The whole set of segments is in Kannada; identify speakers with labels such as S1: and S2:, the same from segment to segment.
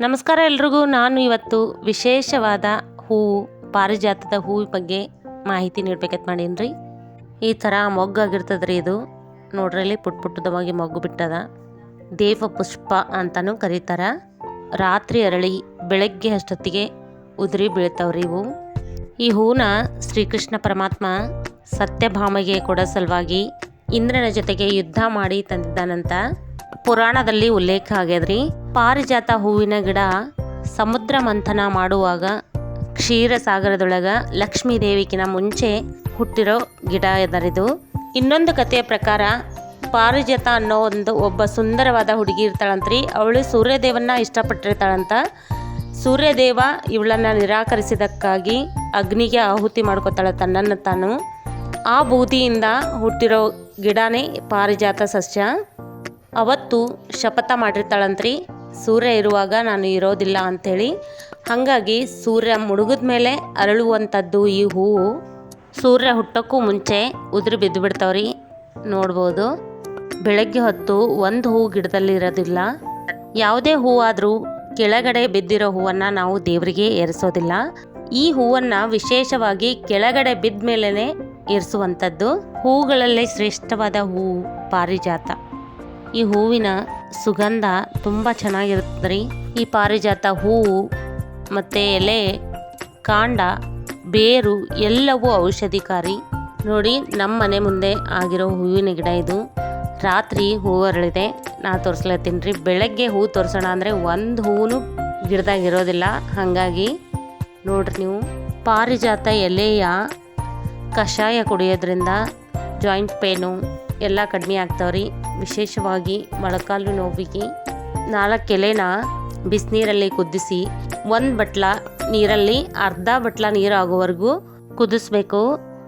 S1: ನಮಸ್ಕಾರ ಎಲ್ರಿಗೂ. ನಾನು ಇವತ್ತು ವಿಶೇಷವಾದ ಹೂವು ಪಾರಿಜಾತದ ಹೂವಿನ ಬಗ್ಗೆ ಮಾಹಿತಿ ನೀಡ್ಬೇಕಂತ ಮಾಡೀನಿ ಈ ಥರ ಮೊಗ್ಗಾಗಿರ್ತದೆ ರೀ ಇದು. ನೋಡ್ರಲ್ಲಿ ಪುಟ್ ಪುಟ್ಟದವಾಗಿ ಮೊಗ್ಗು ಬಿಟ್ಟದ. ದೇವ ಪುಷ್ಪ ಅಂತಲೂ ಕರೀತಾರ. ರಾತ್ರಿ ಅರಳಿ ಬೆಳಗ್ಗೆ ಅಷ್ಟೊತ್ತಿಗೆ ಉದುರಿ ಬೀಳ್ತಾವ್ರಿ ಇವು. ಈ ಹೂನ ಶ್ರೀಕೃಷ್ಣ ಪರಮಾತ್ಮ ಸತ್ಯಭಾಮಗೆ ಕೊಡೋ ಸಲುವಾಗಿ ಇಂದ್ರನ ಜೊತೆಗೆ ಯುದ್ಧ ಮಾಡಿ ತಂದಿದ್ದಾನಂತ ಪುರಾಣದಲ್ಲಿ ಉಲ್ಲೇಖ ಆಗ್ಯದ್ರಿ. ಪಾರಿಜಾತ ಹೂವಿನ ಗಿಡ ಸಮುದ್ರ ಮಂಥನ ಮಾಡುವಾಗ ಕ್ಷೀರಸಾಗರದೊಳಗ ಲಕ್ಷ್ಮೀ ದೇವಿಕಿನ ಮುಂಚೆ ಹುಟ್ಟಿರೋ ಗಿಡ ಇದರಿದು ಇನ್ನೊಂದು ಕಥೆಯ ಪ್ರಕಾರ ಪಾರಿಜಾತ ಅನ್ನೋ ಒಂದು ಒಬ್ಬ ಸುಂದರವಾದ ಹುಡುಗಿ ಇರ್ತಾಳಂತ್ರಿ. ಅವಳು ಸೂರ್ಯದೇವನ್ನ ಇಷ್ಟಪಟ್ಟಿರ್ತಾಳಂತ. ಸೂರ್ಯದೇವ ಇವಳನ್ನ ನಿರಾಕರಿಸಿದಕ್ಕಾಗಿ ಅಗ್ನಿಗೆ ಆಹುತಿ ಮಾಡ್ಕೋತಾಳೆ ತನ್ನನ್ನು ತಾನು. ಆ ಬೂದಿಯಿಂದ ಹುಟ್ಟಿರೋ ಗಿಡನೇ ಪಾರಿಜಾತ ಸಸ್ಯ. ಅವತ್ತು ಶಪಥ ಮಾಡಿರ್ತಾಳಂತ್ರಿ. ಸೂರ್ಯ ಇರುವಾಗ ನಾನು ಇರೋದಿಲ್ಲ ಅಂಥೇಳಿ. ಹಾಗಾಗಿ ಸೂರ್ಯ ಮುಳುಗಿದ ಮೇಲೆ ಅರಳುವಂಥದ್ದು ಈ ಹೂವು. ಸೂರ್ಯ ಹುಟ್ಟೋಕ್ಕೂ ಮುಂಚೆ ಉದುರು ಬಿದ್ದು ಬಿಡ್ತಾವ್ರಿ ನೋಡ್ಬೋದು. ಬೆಳಗ್ಗೆ ಹೊತ್ತು ಒಂದು ಹೂವು ಗಿಡದಲ್ಲಿ ಇರೋದಿಲ್ಲ. ಯಾವುದೇ ಹೂವಾದರೂ ಕೆಳಗಡೆ ಬಿದ್ದಿರೋ ಹೂವನ್ನು ನಾವು ದೇವರಿಗೆ ಏರಿಸೋದಿಲ್ಲ. ಈ ಹೂವನ್ನು ವಿಶೇಷವಾಗಿ ಕೆಳಗಡೆ ಬಿದ್ದ ಮೇಲೇ ಏರಿಸುವಂಥದ್ದು. ಹೂಗಳಲ್ಲಿ ಶ್ರೇಷ್ಠವಾದ ಹೂವು ಪಾರಿಜಾತ. ಈ ಹೂವಿನ ಸುಗಂಧ ತುಂಬ ಚೆನ್ನಾಗಿರುತ್ತೆ ರೀ ಈ ಪಾರಿಜಾತ ಹೂವು ಮತ್ತು ಎಲೆ, ಕಾಂಡ, ಬೇರು ಎಲ್ಲವೂ ಔಷಧಿಕಾರಿ. ನೋಡಿ ನಮ್ಮ ಮನೆ ಮುಂದೆ ಆಗಿರೋ ಹೂವಿನ ಗಿಡ ಇದು. ರಾತ್ರಿ ಹೂವು ಅರಳಿದೆ. ನಾ ತೋರಿಸ್ಲತ್ತೀನಿ ರೀ ಬೆಳಗ್ಗೆ ಹೂ ತೋರಿಸೋಣ ಅಂದರೆ ಒಂದು ಹೂವು ಗಿಡದಾಗ ಇರೋದಿಲ್ಲ. ಹಾಗಾಗಿ ನೋಡ್ರಿ ನೀವು, ಪಾರಿಜಾತ ಎಲೆಯ ಕಷಾಯ ಕುಡಿಯೋದ್ರಿಂದ ಜಾಯಿಂಟ್ ಪೇನು ಎಲ್ಲ ಕಡಿಮೆ ಆಗ್ತಾವ್ರಿ. ವಿಶೇಷವಾಗಿ ಮೊಳಕಾಲು ನೋವಿಗೆ ನಾಲ್ಕು ಎಲೆನ ಬಿಸಿನೀರಲ್ಲಿ ಕುದಿಸಿ, ಒಂದು ಬಟ್ಲ ನೀರಲ್ಲಿ ಅರ್ಧ ಬಟ್ಲ ನೀರು ಆಗೋವರೆಗೂ ಕುದಿಸ್ಬೇಕು.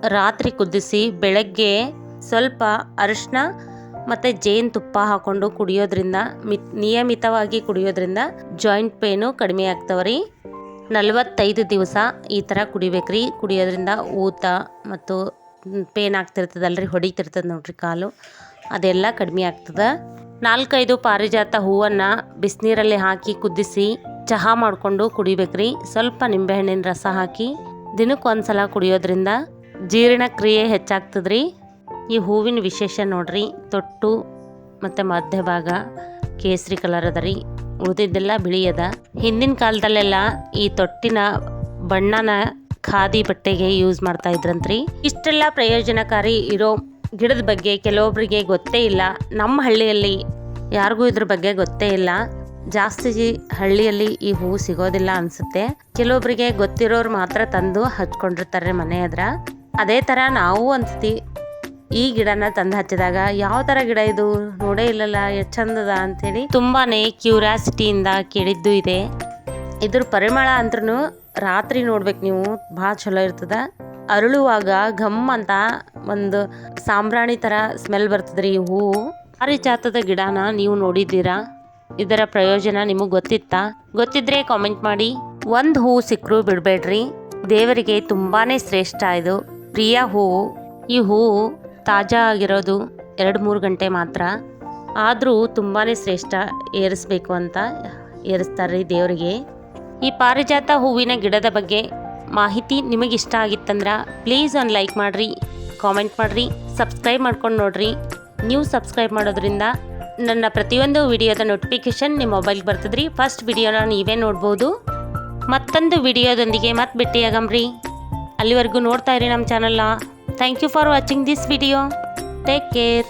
S1: ರಾತ್ರಿ ಕುದಿಸಿ ಬೆಳಗ್ಗೆ ಸ್ವಲ್ಪ ಅರಿಶಿನ ಮತ್ತು ಜೇನುತುಪ್ಪ ಹಾಕ್ಕೊಂಡು ಕುಡಿಯೋದ್ರಿಂದ ಮಿತ್, ನಿಯಮಿತವಾಗಿ ಕುಡಿಯೋದ್ರಿಂದ ಜಾಯಿಂಟ್ ಪೇನು ಕಡಿಮೆ ಆಗ್ತಾವ್ರಿ. ನಲವತ್ತೈದು ದಿವಸ ಈ ಥರ ಕುಡಿಬೇಕ್ರಿ. ಕುಡಿಯೋದ್ರಿಂದ ಊತ ಮತ್ತು ಪೇನ್ ಆಗ್ತಿರ್ತದಲ್ರಿ ಹೊಡಿತಿರ್ತದೆ ನೋಡ್ರಿ ಕಾಲು. ಅದೆಲ್ಲ ಕಡಿಮೆ ಆಗ್ತದೆ. ನಾಲ್ಕೈದು ಪಾರಿಜಾತ ಹೂವನ್ನು ಬಿಸಿನೀರಲ್ಲಿ ಹಾಕಿ ಕುದಿಸಿ ಚಹಾ ಮಾಡಿಕೊಂಡು ಕುಡಿಬೇಕ್ರಿ. ಸ್ವಲ್ಪ ನಿಂಬೆಹಣ್ಣಿನ ರಸ ಹಾಕಿ ದಿನಕ್ಕೆ ಒಂದ್ಸಲ ಕುಡಿಯೋದ್ರಿಂದ ಜೀರ್ಣಕ್ರಿಯೆ ಹೆಚ್ಚಾಗ್ತದ್ರಿ. ಈ ಹೂವಿನ ವಿಶೇಷ ನೋಡ್ರಿ, ತೊಟ್ಟು ಮತ್ತು ಮಧ್ಯಭಾಗ ಕೇಸರಿ ಕಲರ್ ಅದ ರೀ, ಉಳಿದಿದ್ದೆಲ್ಲ ಬಿಳಿ ಅದ ಹಿಂದಿನ ಕಾಲದಲ್ಲೆಲ್ಲ ಈ ತೊಟ್ಟಿನ ಬಣ್ಣನ ಖಾದಿ ಬಟ್ಟೆಗೆ ಯೂಸ್ ಮಾಡ್ತಾ ಇದ್ರಂತ್ರಿ. ಇಷ್ಟೆಲ್ಲ ಪ್ರಯೋಜನಕಾರಿ ಇರೋ ಗಿಡದ ಬಗ್ಗೆ ಕೆಲವೊಬ್ಬರಿಗೆ ಗೊತ್ತೇ ಇಲ್ಲ. ನಮ್ಮ ಹಳ್ಳಿಯಲ್ಲಿ ಯಾರಿಗೂ ಇದ್ರ ಬಗ್ಗೆ ಗೊತ್ತೇ ಇಲ್ಲ. ಜಾಸ್ತಿ ಹಳ್ಳಿಯಲ್ಲಿ ಈ ಹೂವು ಸಿಗೋದಿಲ್ಲ ಅನ್ಸುತ್ತೆ. ಕೆಲವೊಬ್ಬರಿಗೆ ಗೊತ್ತಿರೋರು ಮಾತ್ರ ತಂದು ಹಚ್ಕೊಂಡಿರ್ತಾರೆ ಮನೆ ಹತ್ರ. ಅದೇ ಥರ ನಾವು ಅನ್ಸತಿ, ಈ ಗಿಡನ ತಂದು ಹಚ್ಚಿದಾಗ ಯಾವ ಥರ ಗಿಡ ಇದು? ನೋಡೇ ಇಲ್ಲಲ್ಲ, ಎಷ್ಟು ಚಂದದ ಅಂಥೇಳಿ ತುಂಬಾನೇ ಕ್ಯೂರಿಯಾಸಿಟಿಯಿಂದ ಕೇಳಿದ್ದು ಇದೆ. ಇದ್ರ ಪರಿಮಳ ಅಂದ್ರೂ ರಾತ್ರಿ ನೋಡ್ಬೇಕು ನೀವು. ಭಾಳ ಚಲೋ ಇರ್ತದ. ಅರಳುವಾಗ ಘಮ್ ಅಂತ ಒಂದು ಸಾಂಬ್ರಾಣಿ ಥರ ಸ್ಮೆಲ್ ಬರ್ತದ್ರಿ ಈ ಹೂವು ಪಾರಿಜಾತದ ಗಿಡನ ನೀವು ನೋಡಿದ್ದೀರಾ? ಇದರ ಪ್ರಯೋಜನ ನಿಮಗೆ ಗೊತ್ತಿತ್ತಾ? ಗೊತ್ತಿದ್ರೆ ಕಾಮೆಂಟ್ ಮಾಡಿ. ಒಂದು ಹೂವು ಸಿಕ್ಕರೂ ಬಿಡಬೇಡ್ರಿ. ದೇವರಿಗೆ ತುಂಬಾನೇ ಶ್ರೇಷ್ಠ ಇದು. ಪ್ರಿಯ ಹೂವು ಈ ಹೂವು ತಾಜಾ ಆಗಿರೋದು ಎರಡು ಮೂರು ಗಂಟೆ ಮಾತ್ರ. ಆದರೂ ತುಂಬಾ ಶ್ರೇಷ್ಠ ಏರಿಸ್ಬೇಕು ಅಂತ ಏರಿಸ್ತಾರೆ ದೇವರಿಗೆ. ಈ ಪಾರಿಜಾತ ಹೂವಿನ ಗಿಡದ ಬಗ್ಗೆ ಮಾಹಿತಿ ನಿಮಗೆ ಇಷ್ಟ ಆಗಿತ್ತಂದ್ರೆ ಪ್ಲೀಸ್ ಒಂದು ಲೈಕ್ ಮಾಡಿರಿ ಕಾಮೆಂಟ್ ಮಾಡಿರಿ ಸಬ್ಸ್ಕ್ರೈಬ್ ಮಾಡ್ಕೊಂಡು ನೋಡಿರಿ. ನೀವು ಸಬ್ಸ್ಕ್ರೈಬ್ ಮಾಡೋದ್ರಿಂದ ನನ್ನ ಪ್ರತಿಯೊಂದು ವಿಡಿಯೋದ ನೋಟಿಫಿಕೇಶನ್ ನಿಮ್ಮ ಮೊಬೈಲ್ಗೆ ಬರ್ತದ್ರಿ. ಫಸ್ಟ್ ವಿಡಿಯೋನ ನೀವೇ ನೋಡ್ಬೋದು. ಮತ್ತೊಂದು ವಿಡಿಯೋದೊಂದಿಗೆ ಮತ್ತೆ ಭೇಟಿಯಾಗಮ್ರಿ. ಅಲ್ಲಿವರೆಗೂ ನೋಡ್ತಾ ಇರಿ ನಮ್ಮ ಚಾನಲ್ನ thank you for watching this video take care